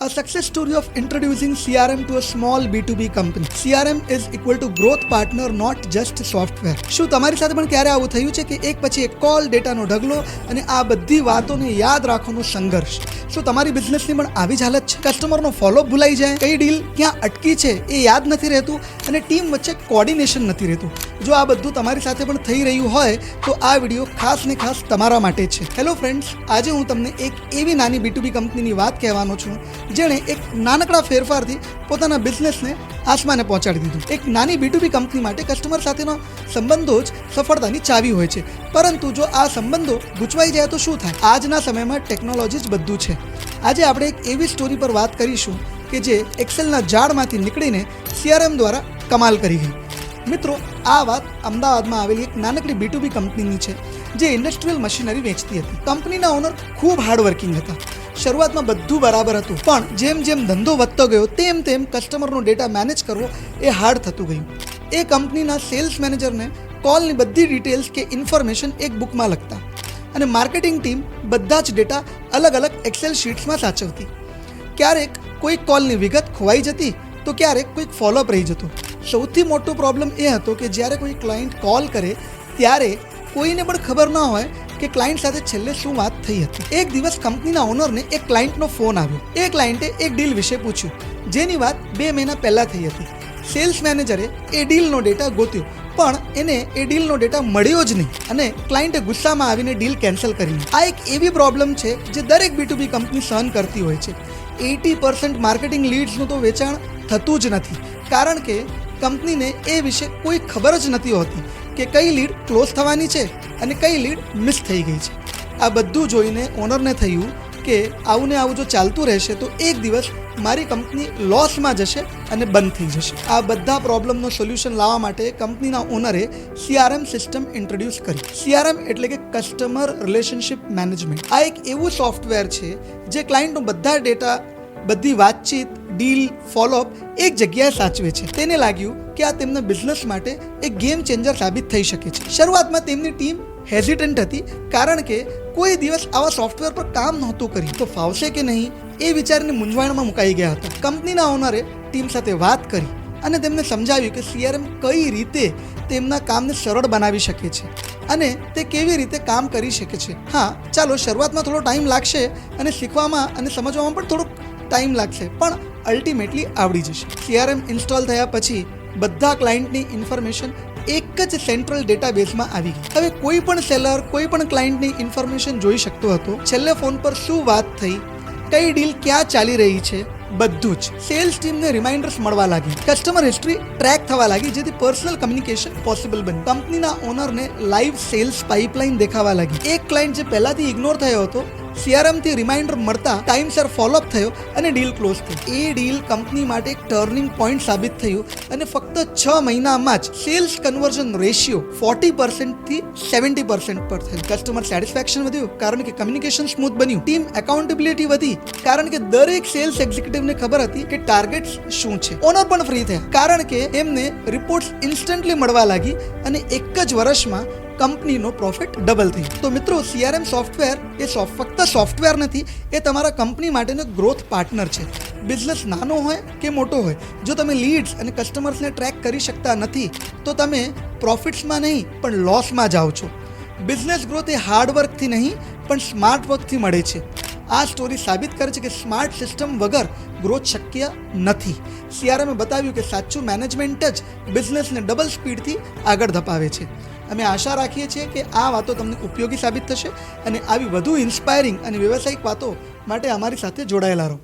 A success story of introducing CRM to a small B2B company. CRM is equal to growth partner, not just software. શું તમારી સાથે પણ ક્યારે આવું થયું છે કે એક પછી એક કોલ ડેટાનો ઢગલો અને આ બધી વાતોને યાદ રાખવાનો સંઘર્ષ? શું તમારી બિઝનેસની પણ આવી જ હાલત છે? કસ્ટમરનો ફોલોઅપ ભૂલાઈ જાય? કઈ ડીલ ક્યાં અટકી છે એ યાદ નથી રહેતું અને ટીમ વચ્ચે કોર્ડિનેશન નથી રહેતું? જો આ બધું તમારી સાથે પણ થઈ રહ્યું હોય તો આ વીડિયો ખાસ ને ખાસ તમારા માટે છે. હેલો ફ્રેન્ડ્સ આજે હું તમને એક એવી નાની બીટુબી કંપનીની વાત કહેવાનો છું જેણે એક નાનકડા ફેરફારથી પોતાના બિઝનેસને આસમાને પહોંચાડી દીધું. એક નાની બીટુબી કંપની માટે કસ્ટમર સાથેનો સંબંધો જ સફળતાની ચાવી હોય છે. પરંતુ જો આ સંબંધો ગૂંચવાઈ જાય તો શું થાય? આજના સમયમાં ટેકનોલોજી જ બધું છે. આજે આપણે એક એવી સ્ટોરી પર વાત કરીશું કે જે એક્સેલના ઝાડમાંથી નીકળીને સીઆરએમ દ્વારા કમાલ કરી ગઈ. મિત્રો, આ વાત અમદાવાદમાં આવેલી એક નાનકડી બીટુબી કંપનીની છે, જે ઇન્ડસ્ટ્રીયલ મશીનરી વેચતી હતી. કંપનીના ઓનર ખૂબ હાર્ડવર્કિંગ હતા. શરૂઆતમાં બધું બરાબર હતું. પણ જેમ જેમ ધંધો વધતો ગયો, તેમ તેમ કસ્ટમરનો ડેટા મેનેજ કરવો એ હાર્ડ થતું ગયું. એ કંપનીના સેલ્સ મેનેજરને કોલની બધી ડિટેલ્સ કે ઇન્ફોર્મેશન એક બુકમાં લખતા. અને માર્કેટિંગ ટીમ બધા જ ડેટા અલગ અલગ એક્સેલ શીટ્સમાં સાચવતી. ક્યારેક કોઈક કોલની વિગત ખોવાઈ જતી, તો ક્યારેક કોઈક ફોલોઅપ રહી જતું. સૌથી મોટો પ્રોબ્લેમ એ હતો કે જ્યારે કોઈ ક્લાયન્ટ કોલ કરે, ત્યારે કોઈને પણ ખબર ન હોય કે ક્લાયન્ટ સાથે છેલ્લે શું વાત થઈ હતી? એક દિવસ કંપનીના ઓનરને એક ક્લાયન્ટનો ફોન આવ્યો. એ ક્લાયન્ટે એક ડીલ વિશે પૂછ્યું. જેની વાત બે મહિના પહેલાં થઈ હતી. સેલ્સ મેનેજરે એ ડીલનો ડેટા ગોત્યો. પણ એને એ ડીલનો ડેટા મળ્યો જ નહીં અને ક્લાયન્ટે ગુસ્સામાં આવીને ડીલ કેન્સલ કરી આ એક એવી પ્રોબ્લેમ છે જે દરેક બીટુબી કંપની સહન કરતી હોય છે. એટી પર્સન્ટ માર્કેટિંગ લીડ્સનું તો વેચાણ થતું જ નથી. કારણ કે કંપનીને એ વિશે કોઈ ખબર જ નથી હોતી. કે કઈ લીડ ક્લોઝ થવાની છે અને કઈ લીડ મિસ થઈ ગઈ છે. આ બધું જોઈને ઓનરને થયું કે આવું ને આવું જો ચાલતું રહેશે તો એક દિવસ મારી કંપની લોસમાં જશે અને બંધ થઈ જશે. આ બધા પ્રોબ્લેમનો સોલ્યુશન લાવવા માટે કંપનીના ઓનરે C R M system introduce કરી. સીઆરએમ એટલે કે કસ્ટમર રિલેશનશિપ મેનેજમેન્ટ. આ એક એવું સોફ્ટવેર છે જે ક્લાયન્ટનો બધા ડેટા, બધી વાતચીત ડીલ, ફોલોઅપ એક જગ્યાએ સાચવે છે. તેને લાગ્યું કે આ તેમના બિઝનેસ માટે એક ગેમ ચેન્જર સાબિત થઈ શકે છે. શરૂઆતમાં તેમની ટીમ હેઝિટન્ટ હતી કારણ કે કોઈ દિવસ આવા સોફ્ટવેર પર કામ નહોતું કર્યું. તો ફાવશે કે નહીં એ વિચારને મૂંઝવણમાં મુકાઈ ગયા હતા. કંપનીના ઓનરે ટીમ સાથે વાત કરી અને તેમને સમજાવ્યું કે સીઆરએમ કઈ રીતે તેમના કામને સરળ બનાવી શકે છે અને તે કેવી રીતે કામ કરી શકે છે. હા, ચાલો, શરૂઆતમાં થોડો ટાઈમ લાગશે અને શીખવામાં અને સમજવામાં પણ થોડોક ટાઈમ લાગશે. પણ અલ્ટિમેટલી આવડી જશે. સીઆરએમ ઇન્સ્ટોલ થયા પછી બધા ક્લાયન્ટની ઇન્ફોર્મેશન એક જ સેન્ટ્રલ ડેટાબેઝમાં આવી ગઈ. હવે કોઈ પણ સેલર કોઈ પણ ક્લાયન્ટની ઇન્ફોર્મેશન જોઈ શકતો હતો. છેલ્લે ફોન પર શું વાત થઈ, કઈ ડીલ ક્યાં ચાલી રહી છે, બધું જ. સેલ્સ ટીમને રિમાઇન્ડર્સ મળવા લાગી. કસ્ટમર હિસ્ટ્રી ટ્રેક થવા લાગી, જેથી પર્સનલ કમ્યુનિકેશન પોસિબલ બન્યું. કંપનીના ઓનરને લાઈવ સેલ્સ પાઇપલાઇન દેખાવા લાગી. એક ક્લાયન્ટ જે પહેલાથી ઇગ્નોર થયો હતો CRM થી રિમાઇન્ડર મળતા ટાઈમસર ફોલોઅપ થયો અને ડીલ ક્લોઝ થઈ. એ ડીલ કંપની માટે એક ટર્નિંગ પોઈન્ટ સાબિત થયું અને ફક્ત છ મહિનામાં જ સેલ્સ કન્વર્ઝન રેશિયો ફોર્ટી પર્સન્ટથી સેવન્ટી પર્સન્ટ પર થયું. કસ્ટમર સેટિસ્ફેક્શન વધ્યું કારણ કે કમ્યુનિકેશન સ્મૂથ બન્યું. ટીમ એકાઉન્ટેબિલિટી વધી કારણ કે દરેક સેલ્સ એક્ઝિક્યુટિવને ખબર હતી કે ટાર્ગેટ્સ શું છે. ઓનર પણ ફ્રી થયા કારણ કે એમને રિપોર્ટ્સ ઇન્સ્ટન્ટલી મળવા લાગી અને એક જ વર્ષમાં કંપનીનો પ્રોફિટ ડબલ થઈ તો મિત્રો સીઆરએમ સોફ્ટવેર એ ફક્ત સોફ્ટવેર નથી, એ તમારા કંપની માટેનો ગ્રોથ પાર્ટનર છે. બિઝનેસ નાનો હોય કે મોટો હોય, જો તમે લીડ્સ અને કસ્ટમર્સને ટ્રેક કરી શકતા નથી, તો તમે પ્રોફિટ્સમાં નહીં, પણ લોસમાં જાઓ છો. બિઝનેસ ગ્રોથ એ હાર્ડવર્કથી નહીં, પણ સ્માર્ટ વર્કથી મળે છે. આ સ્ટોરી સાબિત કરે છે કે સ્માર્ટ સિસ્ટમ વગર ગ્રોથ શક્ય નથી. સીઆરએમે બતાવ્યું કે સાચું મેનેજમેન્ટ જ બિઝનેસને ડબલ સ્પીડથી આગળ ધપાવે છે. અમે આશા રાખીએ છીએ કે આ વાતો તમને ઉપયોગી સાબિત થશે અને આવી વધુ ઇન્સ્પાયરિંગ અને વ્યવસાયિક વાતો માટે અમારી સાથે જોડાયેલા રહો.